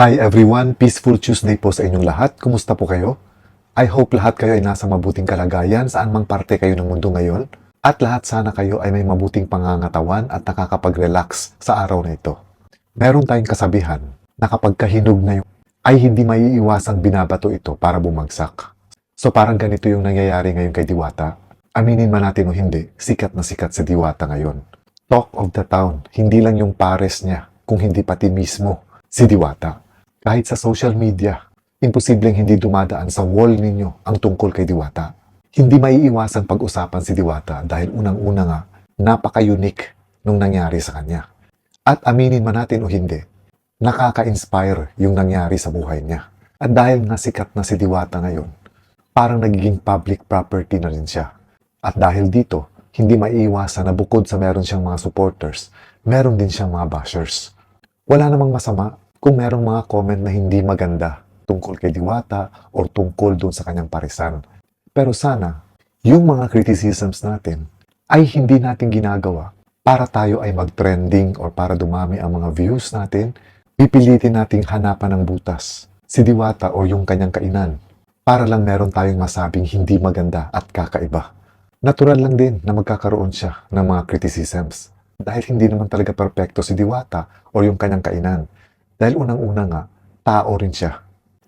Hi everyone, peaceful Tuesday po sa inyong lahat. Kumusta po kayo? I hope lahat kayo ay nasa mabuting kalagayan saan mang parte kayo ng mundo ngayon. At lahat sana kayo ay may mabuting pangangatawan at nakakapag-relax sa araw na ito. Meron tayong kasabihan na kapag kahinog na yung ay hindi maiiwasang binabato ito para bumagsak. So parang ganito yung nangyayari ngayon kay Diwata. Aminin man natin o hindi, sikat na sikat si Diwata ngayon. Talk of the town, hindi lang yung pares niya, kung hindi pati mismo si Diwata. Kahit sa social media, imposibleng hindi dumadaan sa wall ninyo ang tungkol kay Diwata. Hindi maiiwasang pag-usapan si Diwata dahil unang-una nga, napaka-unique nung nangyari sa kanya. At aminin man natin o hindi, nakaka-inspire yung nangyari sa buhay niya. At dahil nga sikat na si Diwata ngayon, parang nagiging public property na rin siya. At dahil dito, hindi maiiwasan na bukod sa meron siyang mga supporters, meron din siyang mga bashers. Wala namang masama kung merong mga comment na hindi maganda tungkol kay Diwata or tungkol dun sa kanyang parisan. Pero sana, yung mga criticisms natin ay hindi natin ginagawa para tayo ay mag-trending or para dumami ang mga views natin, pipilitin nating hanapan ng butas si Diwata o yung kanyang kainan para lang meron tayong masabing hindi maganda at kakaiba. Natural lang din na magkakaroon siya ng mga criticisms dahil hindi naman talaga perpekto si Diwata o yung kanyang kainan. Dahil unang-una nga, tao rin siya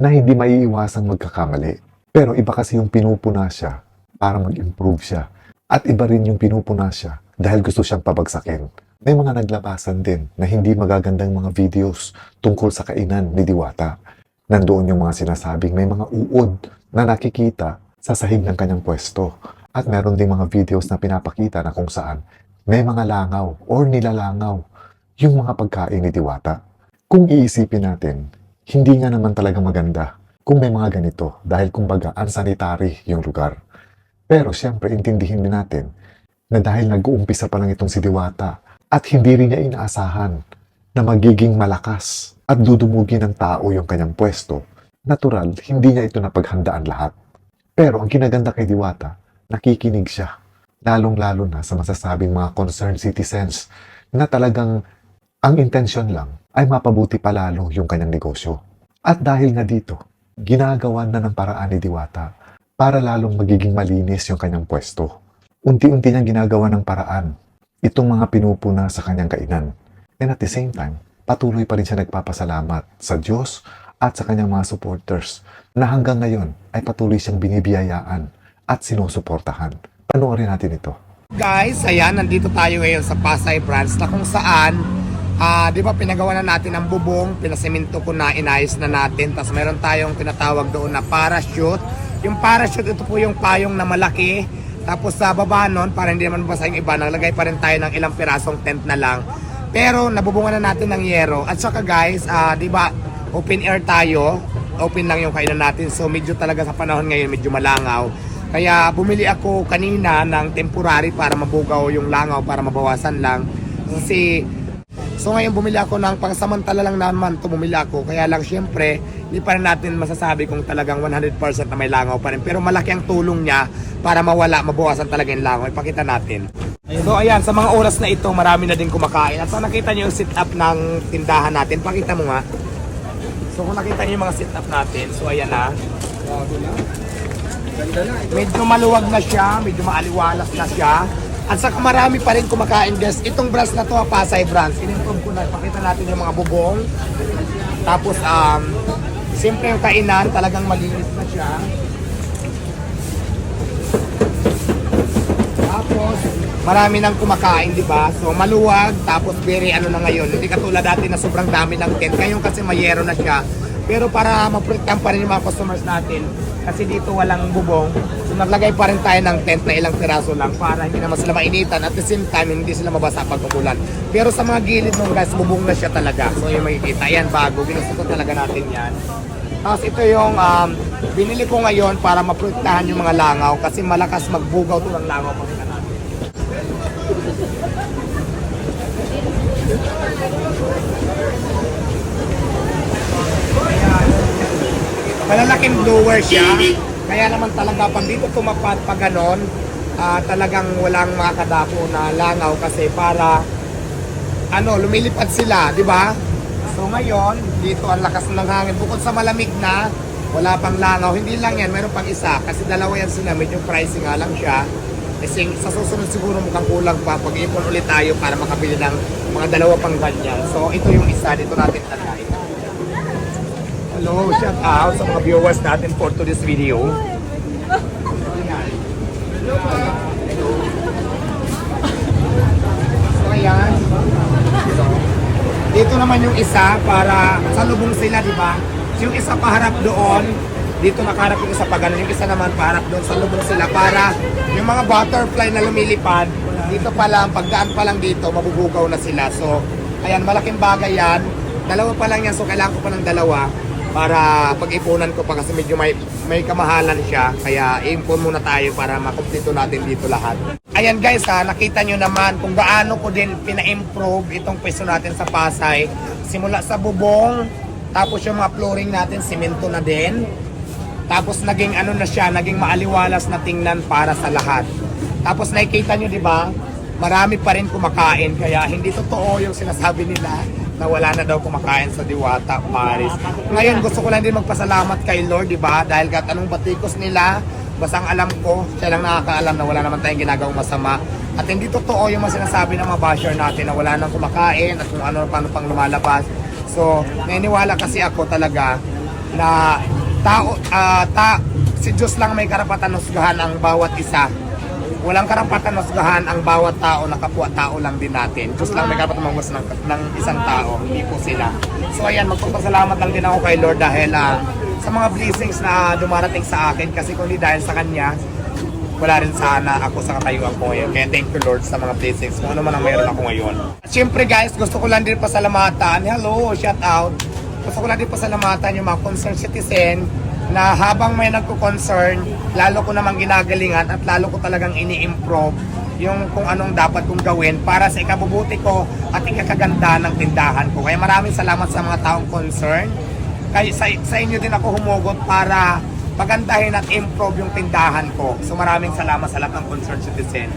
na hindi maiiwasang magkakamali. Pero iba kasi yung pinupuna siya para mag-improve siya. At iba rin yung pinupuna siya dahil gusto siyang pabagsakin. May mga naglabasan din na hindi magagandang mga videos tungkol sa kainan ni Diwata. Nandoon yung mga sinasabing may mga uod na nakikita sa sahig ng kanyang pwesto. At meron ding mga videos na pinapakita na kung saan may mga langaw or nilalangaw yung mga pagkain ni Diwata. Kung iisipin natin, hindi nga naman talaga maganda kung may mga ganito dahil kumbaga unsanitary yung lugar. Pero siyempre, intindihin din natin na dahil nag-uumpisa pa lang itong si Diwata at hindi rin niya inaasahan na magiging malakas at dudumugin ng tao yung kanyang pwesto, natural, hindi niya ito napaghandaan lahat. Pero ang kinaganda kay Diwata, nakikinig siya, lalong-lalo na sa masasabing mga concerned citizens na talagang ang intensyon lang ay mapabuti palalo yung kanyang negosyo. At dahil nga dito, ginagawa na ng paraan ni Diwata para lalong magiging malinis yung kanyang pwesto. Unti-unti niyang ginagawa ng paraan itong mga pinupuna sa kanyang kainan. And at the same time, patuloy pa rin siya nagpapasalamat sa Diyos at sa kanyang mga supporters na hanggang ngayon ay patuloy siyang binibiyayaan at sinusuportahan. Panoorin natin ito. Guys, ayan, nandito tayo ngayon sa Pasay Branch na kung saan, ah, di ba pinagawa na natin ang bubong, pinasemento ko na, inayos na natin, tapos meron tayong tinatawag doon na parachute. Yung parachute, ito po yung payong na malaki, tapos sa baba nun, para hindi naman basa yung iba, naglagay pa rin tayo ng ilang pirasong tent na lang. Pero nabubungan na natin ng yero. At saka guys, ah, di ba, open air tayo, open lang yung kainan natin, so medyo talaga sa panahon ngayon, medyo malangaw. Kaya bumili ako kanina ng temporary para mabugaw yung langaw para mabawasan lang. Kasi So ngayon bumili ako ng pangsamantala lang naman to bumili ako. Kaya lang syempre, hindi pa rin natin masasabi kung talagang 100% na may langaw pa rin. Pero malaki ang tulong niya para mawala, mabawasan talaga yung langaw. Ipakita natin. So ayan, sa mga oras na ito, marami na din kumakain. At so nakita niyo yung sit-up ng tindahan natin. Pakita mo nga. So kung nakita niyo yung mga sit-up natin, so ayan na. Medyo maluwag na siya, medyo maaliwalas na siya. At saka marami pa rin kumakain guys. Itong branch na to, Pasay branch. In-improve ko na. Pakita natin yung mga bubong. Tapos, um, siyempre yung kainan, talagang malinis na siya. Tapos, marami nang kumakain, di ba? So, maluwag, tapos very ano na ngayon. Hindi katulad dati na sobrang dami ng tent. Ngayon kasi mayero na siya. Pero para ma-protektahan pa rin yung mga customers natin, kasi dito walang bubong, so naglagay pa rin tayo ng tent na ilang piraso lang para hindi naman sila mainitan at the same time hindi sila mabasa pag umulan. Pero sa mga gilid nung guys, bubong na siya talaga. So yung makikita, yan bago, ginusto ko talaga natin yan. Tapos ito yung um, binili ko ngayon para maprotektahan yung mga langaw kasi malakas magbugaw to ng langaw pag natin. Malalaking blower siya. Kaya naman talaga pag dito tumapat pa ganon, ah, talagang walang makakadapo na langaw kasi para ano, lumilipad sila, di ba? So ngayon, dito ang lakas ng hangin. Bukod sa malamig na, wala pang langaw. Hindi lang yan, meron pang isa. Kasi dalawa yan sila, medyo pricey nga lang siya. Kasi sa susunod siguro mukhang kulang pa. Pag-ipon ulit tayo para makabili ng mga dalawa pang ganyan. So ito yung isa, dito natin tanayin. Hello, shout out sa mga viewers natin for today's video. So ayan. Dito naman yung isa para sa lubong sila, di ba? Yung isa paharap doon, dito nakaharap yung isa pa ganun. Yung isa naman paharap doon sa lubong sila para yung mga butterfly na lumilipad, dito pa lang, pagdaan pa lang dito, mabubugaw na sila. So, ayan, malaking bagay yan. Dalawa pa lang yan, so kailangan ko pa ng dalawa para pag-ipunan ko pa kasi medyo may, may kamahalan siya. Kaya i-impon muna tayo para makumpleto natin dito lahat. Ayan guys ha, nakita nyo naman kung gaano ko din pina-improve itong pwesto natin sa Pasay. Simula sa bubong, tapos yung mga flooring natin, simento na din. Tapos naging ano na siya, naging maaliwalas na tingnan para sa lahat. Tapos nakikita nyo di ba, marami pa rin kumakain. Kaya hindi totoo yung sinasabi nila na wala na daw kumakain sa Diwata, Paris. Ngayon gusto ko lang din magpasalamat kay Lord, di ba? Dahil kahit anong batikos nila, basta ang alam ko, siya lang nakakaalam na wala naman tayong ginagawang masama. At hindi totoo yung mga sinasabi ng mga basher natin na wala nang kumakain at kung ano paano pang lumalabas. So, naniniwala kasi ako talaga na tao, ah, ta, si Diyos lang may karapatan husgahan ang bawat isa. Walang karapatan husgahan ang bawat tao na kapwa-tao lang din natin. Diyos lang may karapatan manghus ng, ng isang tao, hindi po sila. So ayan, magpapasalamat lang din ako kay Lord dahil ah, sa mga blessings na dumarating sa akin kasi kung dahil sa Kanya, wala rin sana ako sa katayuan ko ngayon. Kaya thank you Lord sa mga blessings kung ano man ang mayroon ako ngayon. At syempre guys, gusto ko lang din pasalamatan. Hello, shout out. Gusto ko lang din pasalamatan yung mga concerned citizen na habang may nagko-concern, lalo ko namang ginagalingan at lalo ko talagang ini-improve yung kung anong dapat kong gawin para sa ikabubuti ko at ikakaganda ng tindahan ko. Kaya maraming salamat sa mga taong concern. Kaya sa, sa inyo din ako humugot para pagandahin at improve yung tindahan ko. So maraming salamat sa lahat ng concerned citizen.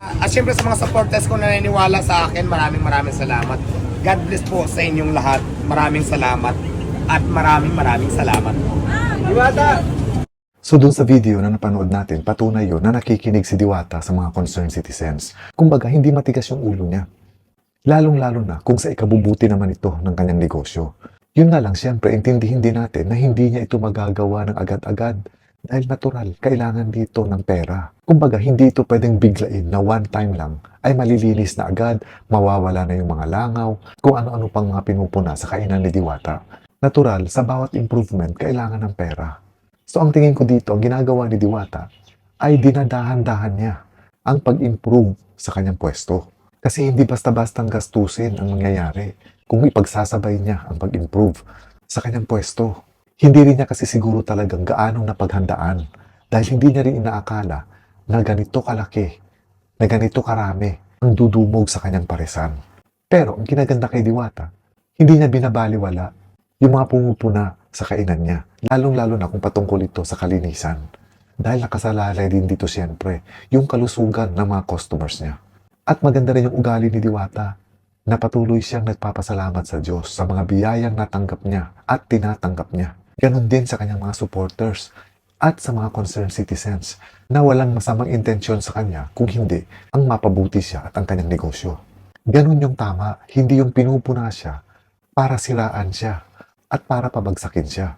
At syempre sa mga supporters ko na naniniwala sa akin, maraming maraming salamat. God bless po sa inyong lahat. Maraming salamat. At maraming maraming salamat. So dun sa video na napanood natin, patunay yun na nakikinig si Diwata sa mga concerned citizens. Kumbaga, hindi matigas yung ulo niya. Lalong-lalo na kung sa ikabubuti naman ito ng kanyang negosyo. Yun nga lang, siyempre, intindihin din natin na hindi niya ito magagawa ng agad-agad. Dahil natural, kailangan dito ng pera. Kumbaga, hindi ito pwedeng biglain na one time lang ay malilinis na agad, mawawala na yung mga langaw, kung ano-ano pang mga pinupuna sa kainan ni Diwata. Natural, sa bawat improvement, kailangan ng pera. So ang tingin ko dito, ang ginagawa ni Diwata ay dinadahan-dahan niya ang pag-improve sa kanyang pwesto. Kasi hindi basta-bastang gastusin ang mangyayari kung ipagsasabay niya ang pag-improve sa kanyang pwesto. Hindi rin niya kasi siguro talagang gaanong napaghandaan dahil hindi niya rin inaakala na ganito kalaki, na ganito karami ang dudumog sa kanyang paresan. Pero ang kinaganda kay Diwata, hindi niya binabaliwala yung mga pumupuna sa kainan niya. Lalong-lalo na kung patungkol ito sa kalinisan. Dahil nakasalalay din dito siyempre yung kalusugan ng mga customers niya. At maganda rin yung ugali ni Diwata na patuloy siyang nagpapasalamat sa Diyos sa mga biyayang natanggap niya at tinatanggap niya. Ganon din sa kanyang mga supporters at sa mga concerned citizens na walang masamang intensyon sa kanya kung hindi ang mapabuti siya at ang kanyang negosyo. Ganon yung tama, hindi yung pinupuna siya para siraan siya at para pabagsakin siya.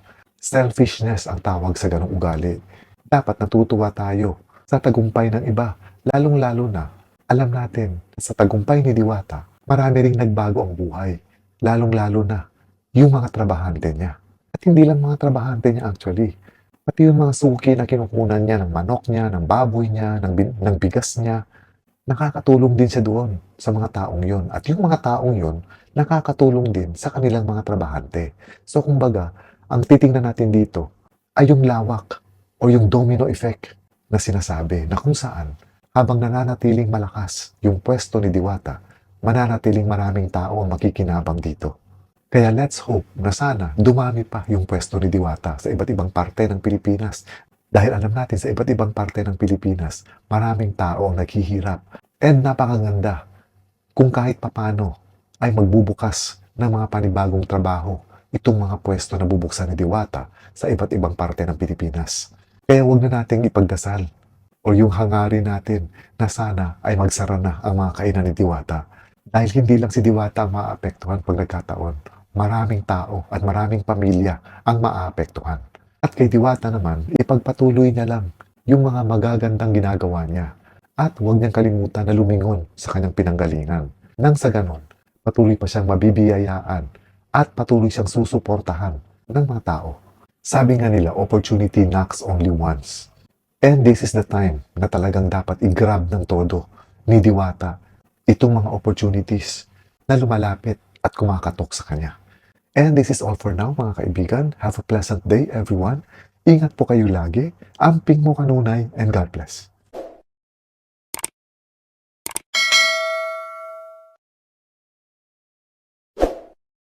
Selfishness ang tawag sa ganong ugali. Dapat natutuwa tayo sa tagumpay ng iba, lalong-lalo na alam natin na sa tagumpay ni Diwata, marami ring nagbago ang buhay, lalong-lalo na yung mga trabahante niya. At hindi lang mga trabahante niya actually, pati yung mga suki na kinukunan niya ng manok niya, ng baboy niya, ng, ng bigas niya, nakakatulong din siya doon sa mga taong yon. At yung mga taong yon, nakakatulong din sa kanilang mga trabahante. So kumbaga, ang titingnan natin dito ay yung lawak o yung domino effect na sinasabi na kung saan habang nananatiling malakas yung pwesto ni Diwata, mananatiling maraming tao ang makikinabang dito. Kaya let's hope na sana dumami pa yung pwesto ni Diwata sa iba't ibang parte ng Pilipinas. Dahil alam natin sa iba't ibang parte ng Pilipinas, maraming tao ang naghihirap. And napakaganda kung kahit papano ay magbubukas ng mga panibagong trabaho itong mga pwesto na bubuksan ni Diwata sa iba't ibang parte ng Pilipinas. Kaya huwag na nating ipagdasal o yung hangarin natin na sana ay magsara na ang mga kainan ni Diwata. Dahil hindi lang si Diwata ang maapektuhan pag nagkataon. Maraming tao at maraming pamilya ang maapektuhan. At kay Diwata naman, ipagpatuloy niya lang yung mga magagandang ginagawa niya. At huwag niyang kalimutan na lumingon sa kanyang pinanggalingan. Nang sa ganon, patuloy pa siyang mabibiyayaan at patuloy siyang susuportahan ng mga tao. Sabi nga nila, opportunity knocks only once. And this is the time na talagang dapat i-grab ng todo ni Diwata itong mga opportunities na lumalapit at kumakatok sa kanya. And this is all for now mga kaibigan. Have a pleasant day everyone. Ingat po kayo lagi. Amping mo kanunay and God bless.